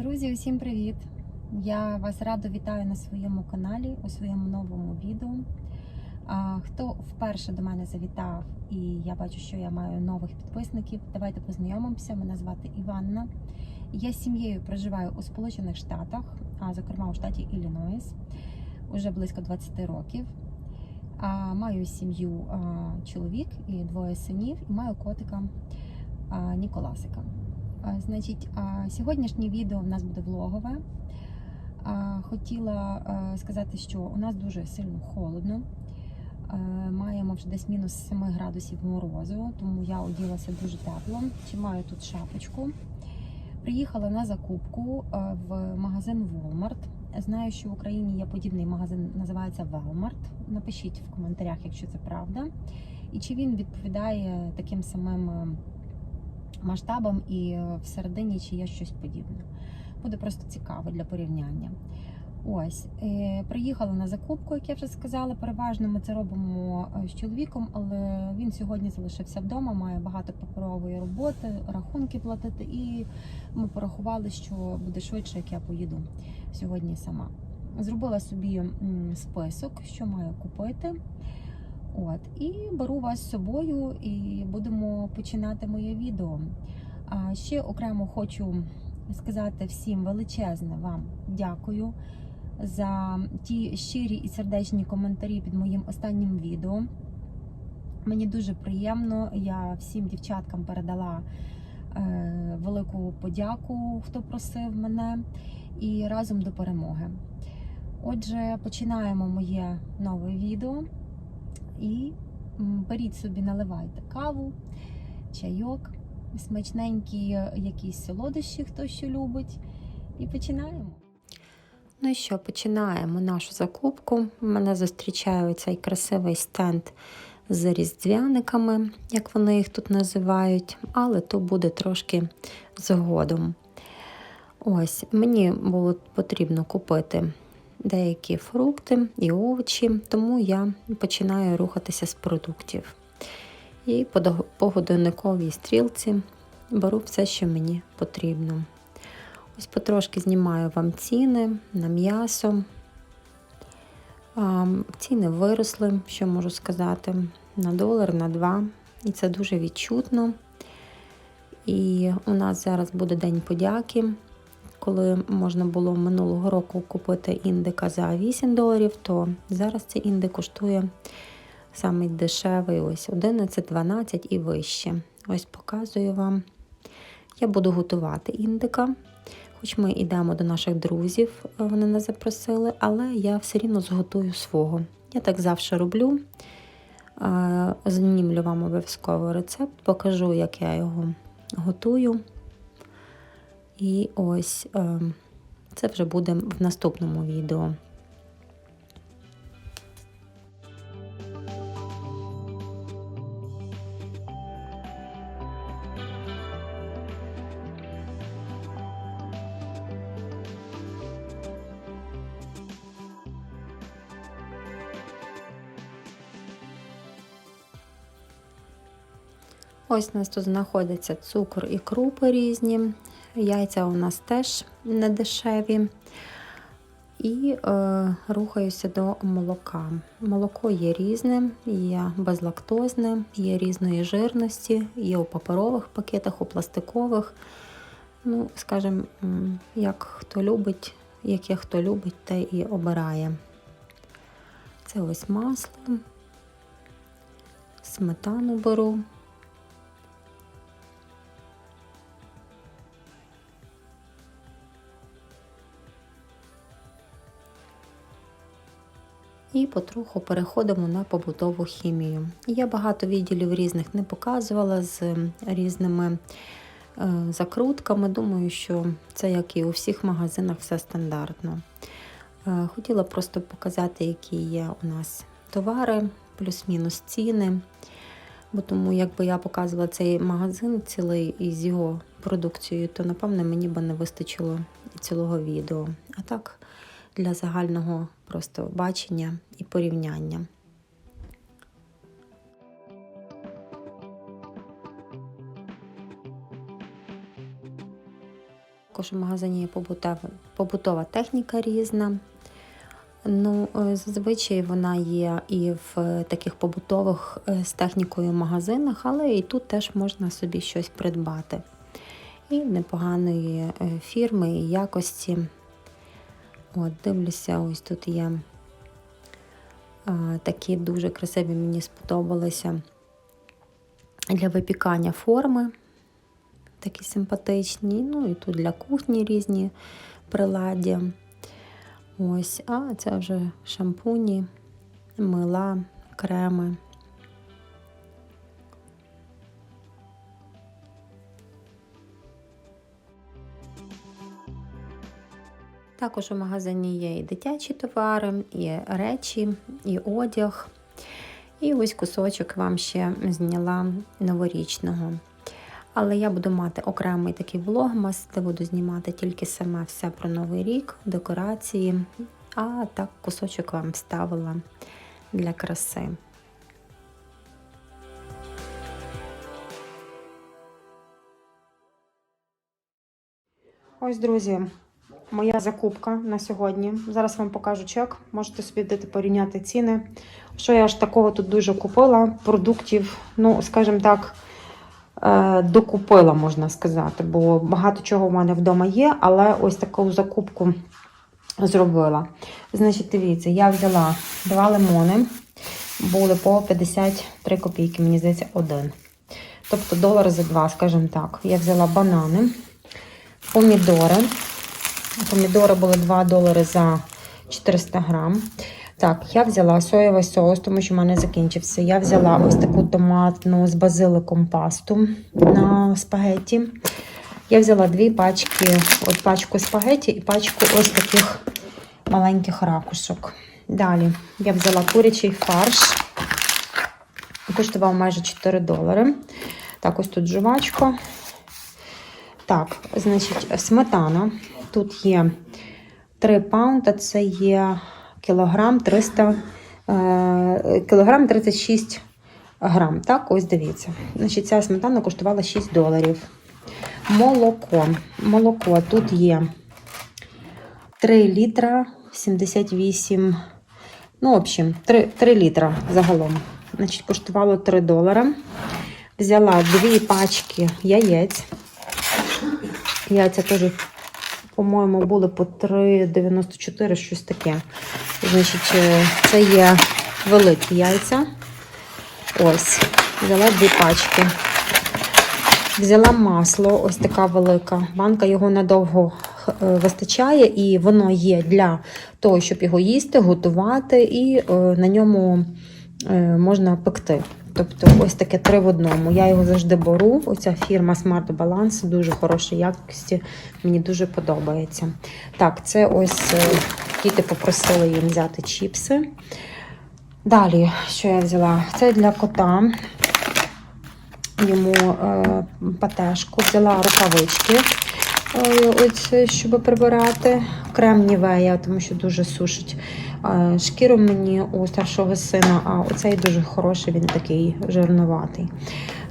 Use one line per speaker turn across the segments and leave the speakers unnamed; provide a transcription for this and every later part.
Друзі, усім привіт! Я вас радо вітаю на своєму каналі у своєму новому відео. Хто вперше до мене завітав, і я бачу, що я маю нових підписників, давайте познайомимося. Мене звати Іванна. Я з сім'єю проживаю у Сполучених Штатах, а зокрема у штаті Іллінойс, уже близько 20 років. Маю сім'ю чоловік і двоє синів, і маю котика Ніколасика. А, Значить, сьогоднішнє відео в нас буде влогове. Хотіла сказати, що у нас дуже сильно холодно. Е, Маємо вже десь мінус 7 градусів морозу, тому я оділася дуже тепло. Чи маю тут шапочку. Приїхала на закупку е, в магазин Walmart. Знаю, що в Україні є подібний магазин, називається Walmart. Напишіть в коментарях, якщо це правда. І чи він відповідає таким самим масштабам і всередині чи є щось подібне. Буде просто цікаво для порівняння. Ось, е, приїхала на закупку, як я вже сказала. Переважно ми це робимо е, з чоловіком, але він сьогодні залишився вдома, має багато паперової роботи, рахунки платити, і ми порахували, що буде швидше, як я поїду сьогодні сама. Зробила собі список, що маю купити. От, і беру вас з собою, і будемо починати моє відео. А ще окремо хочу сказати всім величезне вам дякую за ті щирі і сердечні коментарі під моїм останнім відео. Мені дуже приємно. Я всім дівчаткам передала е, велику подяку, хто просив мене, і разом до перемоги. Отже, починаємо моє нове відео. І беріть собі, наливайте каву, чайок, смачненькі якісь солодощі, хто що любить. І починаємо. Ну і що, починаємо нашу закупку. Мене зустрічає цей красивий стенд з різдвяниками, як вони їх тут називають, але то буде трошки згодом. Ось, мені було потрібно купити деякі фрукти і овочі, тому я починаю рухатися з продуктів. І по годинниковій стрілці беру все, що мені потрібно. Ось потрошки знімаю вам ціни на м'ясо. Ціни виросли, що можу сказати, на долар, на два. І це дуже відчутно. І у нас зараз буде День подяки коли можна було минулого року купити індика за 8 доларів, то зараз цей індик коштує самий дешевий, ось 11, 12 і вище. Ось показую вам. Я буду готувати індика, хоч ми йдемо до наших друзів, вони нас запросили, але я все рівно зготую свого. Я так завжди роблю. Е, Знімлю вам обов'язково рецепт, покажу, як я його готую. І ось е, це вже буде в наступному відео. Ось у нас тут знаходиться цукор і крупи різні. Яйця у нас теж не дешеві. І е, рухаюся до молока. Молоко є різне, є безлактозне, є різної жирності, є у паперових пакетах, у пластикових. Ну, скажімо, як хто любить, яке хто любить, те і обирає. Це ось масло, сметану беру. І потроху переходимо на побутову хімію. Я багато відділів різних не показувала з різними е, закрутками. Думаю, що це як і у всіх магазинах, все стандартно. Е, Хотіла просто показати, які є у нас товари, плюс-мінус ціни. Бо тому, якби я показувала цей магазин цілий із його продукцією, то напевне мені би не вистачило цілого відео. А так, для загального просто бачення і порівняння. Також у магазині є побутова, техніка різна. Ну, е, зазвичай вона є і в е, таких побутових е, з технікою магазинах, але і тут теж можна собі щось придбати. І непоганої фірми і якості. От, дивлюся, ось тут є е, такі дуже красиві, мені сподобалися для випікання форми. Такі симпатичні. Ну і тут для кухні різні приладдя. Ось, а це вже шампуні, мила, креми. Також у магазині є і дитячі товари, і речі, і одяг. І ось кусочок вам ще зняла новорічного. Але я буду мати окремий такий влогмас, де буду знімати тільки саме все про новий рік, декорації, а так кусочок вам вставила для краси. Ось, друзі, моя закупка на сьогодні. Зараз вам покажу чек. Можете собі дати порівняти ціни. Що я ж такого тут дуже купила? Продуктів, ну, скажімо так, е, докупила, можна сказати, бо багато чого в мене вдома є, але ось таку закупку зробила. Значить, дивіться, я взяла два лимони, були по 53 копійки, мені здається, один. Тобто долар за два, скажімо так. Я взяла банани, помідори. Помідори були 2 долари за 400 грам. Так, я взяла соєвий соус, тому що в мене закінчився. Я взяла ось таку томатну з базиликом пасту на спагетті. Я взяла дві пачки, от пачку спагетті і пачку ось таких маленьких ракушок. Далі я взяла курячий фарш. Коштував майже 4 долари. Так, ось тут жувачка. Так, значить, сметана. Тут є 3 паунда, це є кілограм 300, е, кілограм 36 грам. Так, ось дивіться. Значить, ця сметана коштувала 6 доларів. Молоко. Молоко тут є 3 літра 78. Ну, в общем, 3, 3 літра загалом. Значить, коштувало 3 долари. Взяла дві пачки яєць. Яйця теж, по-моєму, були по 3,94, щось таке. Значить, е, це є великі яйця. Ось, взяла дві пачки. Взяла масло, ось така велика. Банка його надовго е, вистачає, і воно є для того, щоб його їсти, готувати, і е, на ньому можна пекти. Тобто ось таке три в одному. Я його завжди беру. Оця фірма Smart Balance дуже хорошої якості, мені дуже подобається. Так, це ось е, діти попросили їм взяти чіпси. Далі, що я взяла? Це для кота. Йому е, патешку, взяла рукавички, е, ось, щоб прибирати. Крем Нівея, тому що дуже сушить шкіру мені у старшого сина, а оцей дуже хороший, він такий жирнуватий.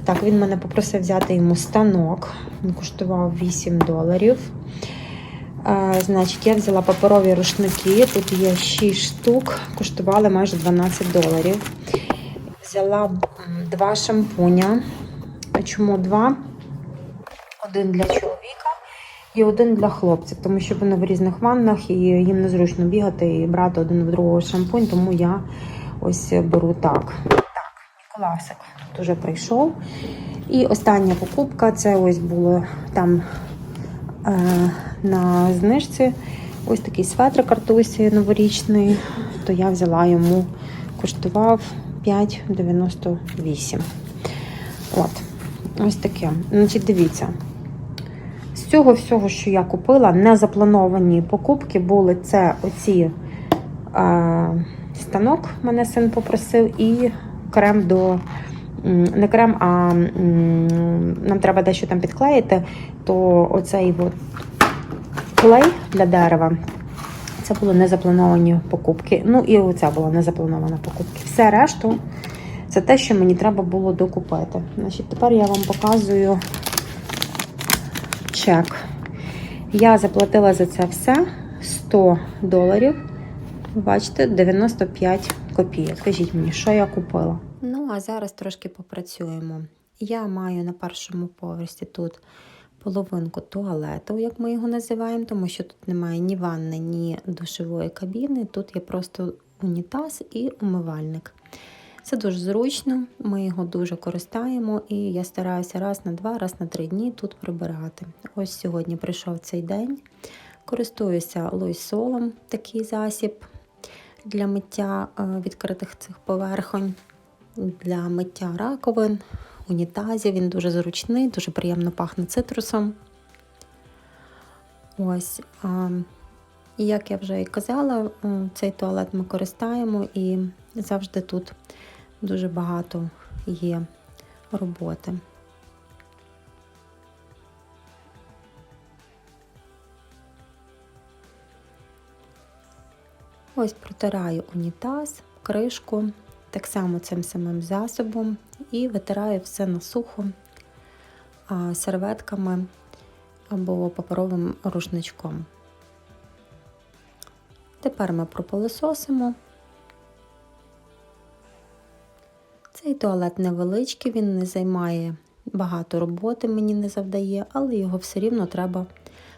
Так, він мене попросив взяти йому станок. Він коштував 8 доларів. Значить, я взяла паперові рушники. Тут є 6 штук, коштували майже 12 доларів. Взяла два шампуня. Чому два? Один для чоловіка і один для хлопців, тому що вони в різних ваннах і їм незручно бігати і брати один в другого шампунь, тому я ось беру так. Так, Ніколасик тут уже прийшов. І остання покупка це ось було там е, на знижці. Ось такий светрик Артусі новорічний, то я взяла йому, коштував 5,98. От, ось таке. Значить, дивіться. З цього всього, що я купила, незаплановані покупки були це оці е, станок, мене син попросив, і крем до. Не крем, а нам треба дещо там підклеїти, то оцей от клей для дерева. Це були незаплановані покупки. Ну і оця була незапланована покупка. Все решту це те, що мені треба було докупити. Значить, тепер я вам показую чек. Я заплатила за це все 100 доларів. Бачите, 95 копійок. Скажіть мені, що я купила? Ну, а зараз трошки попрацюємо. Я маю на першому поверсі тут половинку туалету, як ми його називаємо, тому що тут немає ні ванни, ні душової кабіни. Тут є просто унітаз і умивальник. Це дуже зручно, ми його дуже користаємо, і я стараюся раз на два, раз на три дні тут прибирати. Ось сьогодні прийшов цей день. Користуюся лойсолом, такий засіб для миття е, відкритих цих поверхонь, для миття раковин, унітазів. Він дуже зручний, дуже приємно пахне цитрусом. Ось. І як я вже і казала, цей туалет ми користаємо і завжди тут дуже багато є роботи. Ось протираю унітаз, кришку, так само цим самим засобом і витираю все на сухо серветками або паперовим рушничком. Тепер ми пропилисосимо. Цей туалет невеличкий, він не займає багато роботи, мені не завдає, але його все рівно треба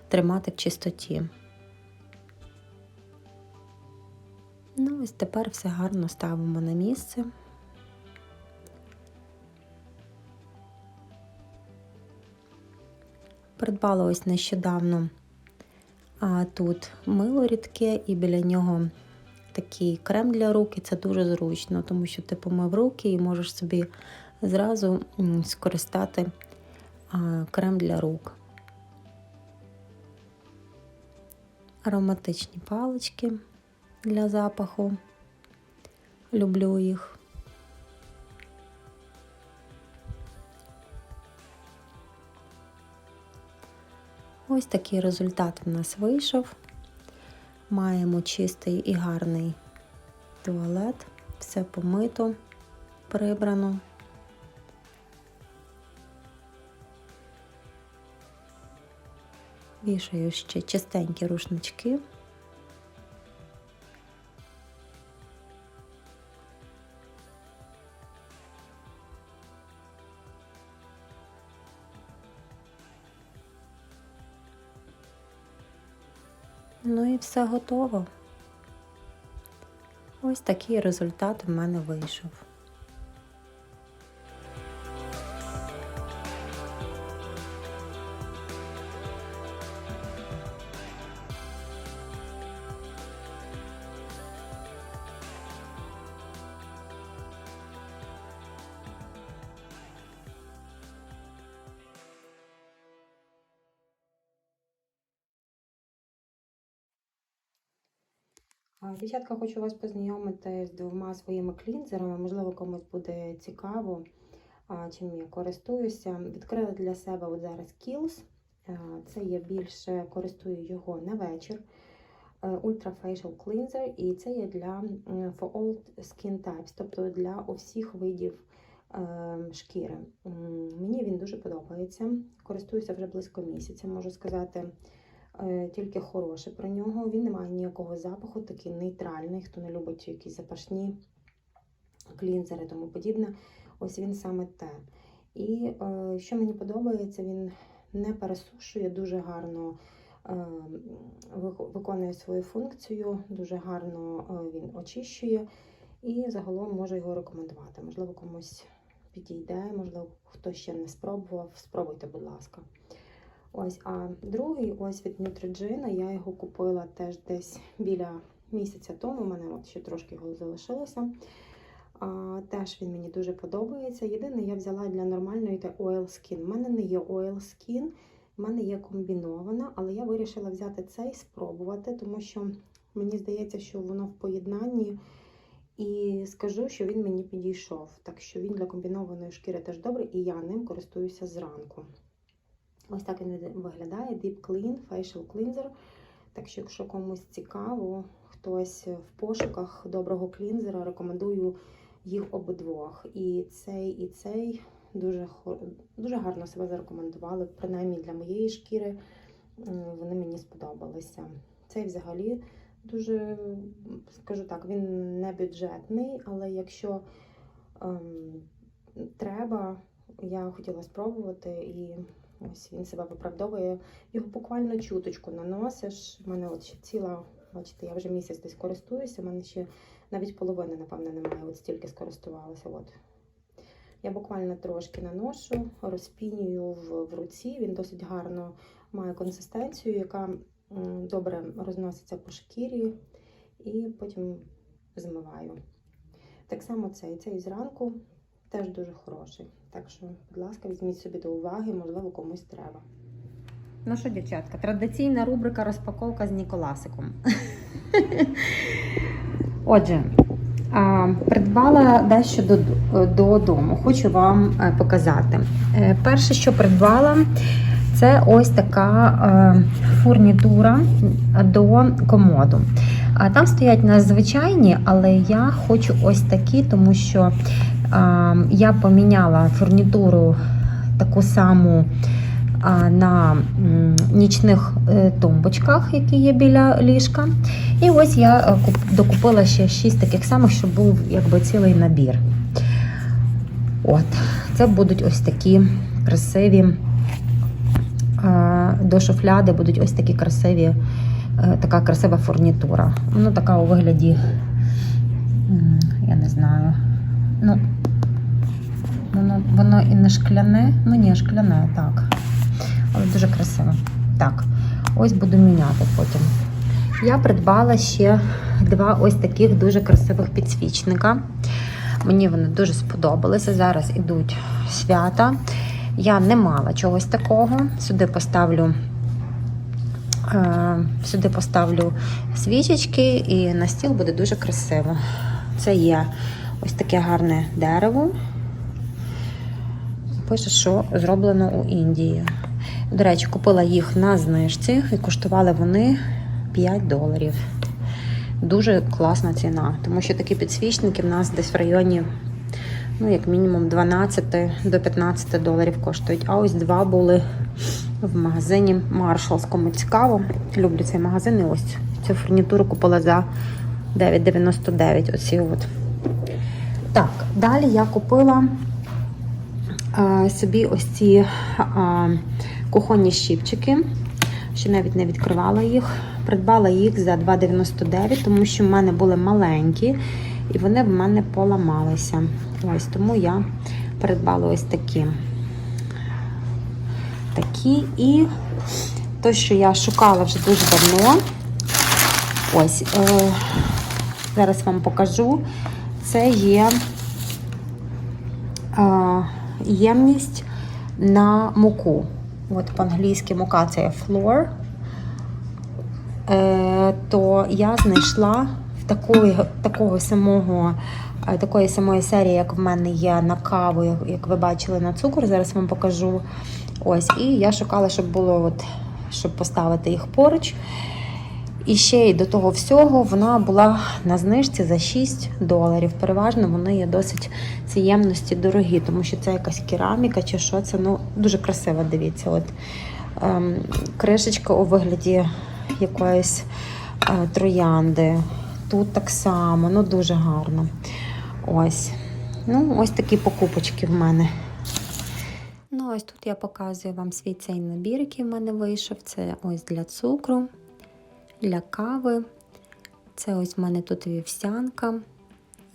тримати в чистоті. Ну, ось тепер все гарно ставимо на місце. Придбала ось нещодавно а, тут мило рідке і біля нього такий крем для рук, і це дуже зручно, тому що ти помив руки і можеш собі зразу скористати крем для рук. Ароматичні палички для запаху. Люблю їх. Ось такий результат в нас вийшов. Маємо чистий і гарний туалет, все помито, прибрано. Вішаю ще чистенькі рушнички. Все готово. Ось такий результат в мене вийшов. Дівчатка, хочу вас познайомити з двома своїми клінзерами. Можливо, комусь буде цікаво, чим я користуюся. Відкрила для себе от зараз Kiehl's. А, Це я більше користую його на вечір. Е, Ultra Facial Cleanser, і це є для for all skin types, тобто для усіх видів е, шкіри. Мені він дуже подобається. Користуюся вже близько місяця, можу сказати. Е, тільки хороше про нього. Він не має ніякого запаху, такий нейтральний, хто не любить якісь запашні клінзери, тому подібне. Ось він саме те. І е, що мені подобається, він не пересушує, дуже гарно е, виконує свою функцію, дуже гарно він очищує і загалом можу його рекомендувати. Можливо, комусь підійде, можливо, хто ще не спробував, спробуйте, будь ласка. Ось, а другий ось від Neutrogena, я його купила теж десь біля місяця тому. У мене от ще трошки його залишилося. А, теж він мені дуже подобається. Єдине, я взяла для нормальної та Oil Skin. У мене не є Oil Skin, в мене є комбінована, але я вирішила взяти цей спробувати, тому що мені здається, що воно в поєднанні. І скажу, що він мені підійшов. Так що він для комбінованої шкіри теж добрий, і я ним користуюся зранку. Ось так він виглядає Deep Clean Facial Cleanser. Так що, якщо комусь цікаво, хтось в пошуках доброго клінзера, рекомендую їх обидвох. І цей, і цей дуже, дуже гарно себе зарекомендували, принаймні для моєї шкіри.
вони мені сподобалися. Цей взагалі дуже, скажу так, він не бюджетний, але якщо ем, треба, я хотіла спробувати і ось він себе виправдовує. Його буквально чуточку наносиш. У мене от ще ціла, бачите, я вже місяць десь користуюся, у мене ще навіть половини, напевне, немає. От стільки скористувалася. От. Я буквально трошки наношу, розпінюю в, в руці. Він досить гарно має консистенцію, яка добре розноситься по шкірі, і потім змиваю. Так само цей, цей зранку теж дуже хороший. Так що, будь ласка, візьміть собі до уваги, можливо, комусь треба.
Ну що, дівчатка, традиційна рубрика розпаковка з Ніколасиком. Отже, придбала дещо додому. Хочу вам е, показати. Е, Перше, що придбала, це ось така е, фурнітура до комоду. Там стоять надзвичайні, але я хочу ось такі, тому що я поміняла фурнітуру таку саму на нічних е, тумбочках, які є біля ліжка. І ось я е, докупила ще 6 таких самих, щоб був якби цілий набір. От, це будуть ось такі красиві. До шуфляди будуть ось такі красиві, е, така красива фурнітура. Воно така у вигляді, я не знаю. Ну, воно, воно і не шкляне, ну ні, шкляне, так. Але дуже красиво. Так, ось буду міняти потім. Я придбала ще два ось таких дуже красивих підсвічника. Мені вони дуже сподобалися. Зараз ідуть свята. Я не мала чогось такого. Сюди поставлю, е, сюди поставлю свічечки, і на стіл буде дуже красиво. Це є ось таке гарне дерево. Пише, що зроблено у Індії. До речі, купила їх на знижці і коштували вони 5 доларів. Дуже класна ціна, тому що такі підсвічники в нас десь в районі, ну, як мінімум, 12 до 15 доларів коштують. А ось два були в магазині Marshalls. Кому цікаво. Люблю цей магазин. І ось цю фурнітуру купила за 9,99. Оці от. Так, далі я купила а, собі ось ці а, кухонні щипчики. Ще навіть не відкривала їх. Придбала їх за 2,99, тому що в мене були маленькі і вони в мене поламалися. Ось тому я придбала ось такі. Такі. І те, що я шукала вже дуже давно. Ось, е, зараз вам покажу. Це є е, ємність на муку. От по-англійськи мука це є floor. Е, то я знайшла в такої, такого самого, е, такої самої серії, як в мене є на каву, як- ви бачили на цукор. Зараз вам покажу. Ось, і я шукала, щоб було, от, щоб поставити їх поруч. І ще й до того всього вона була на знижці за 6 доларів. Переважно вони є досить ці ємності дорогі, тому що це якась кераміка чи що це. Ну, дуже красиво, дивіться. От, ем, кришечка у вигляді якоїсь е, троянди. Тут так само, ну дуже гарно. Ось. Ну, ось такі покупочки в мене. Ну, ось тут я показую вам свій цей набір, який в мене вийшов. Це ось для цукру, для кави. Це ось в мене тут вівсянка.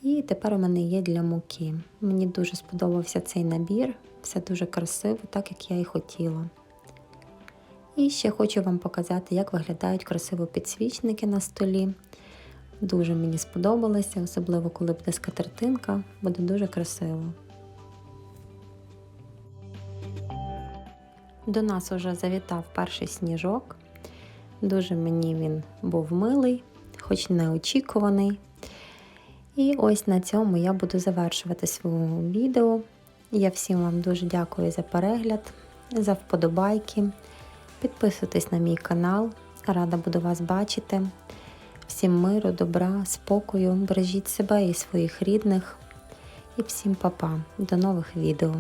І тепер у мене є для муки. Мені дуже сподобався цей набір. Все дуже красиво, так як я і хотіла. І ще хочу вам показати, як виглядають красиво підсвічники на столі. Дуже мені сподобалося, особливо коли буде скатертинка, буде дуже красиво. До нас уже завітав перший сніжок. Дуже мені він був милий, хоч неочікуваний. І ось на цьому я буду завершувати своє відео. Я всім вам дуже дякую за перегляд, за вподобайки. Підписуйтесь на мій канал, рада буду вас бачити. Всім миру, добра, спокою, бережіть себе і своїх рідних. І всім па-па. До нових відео.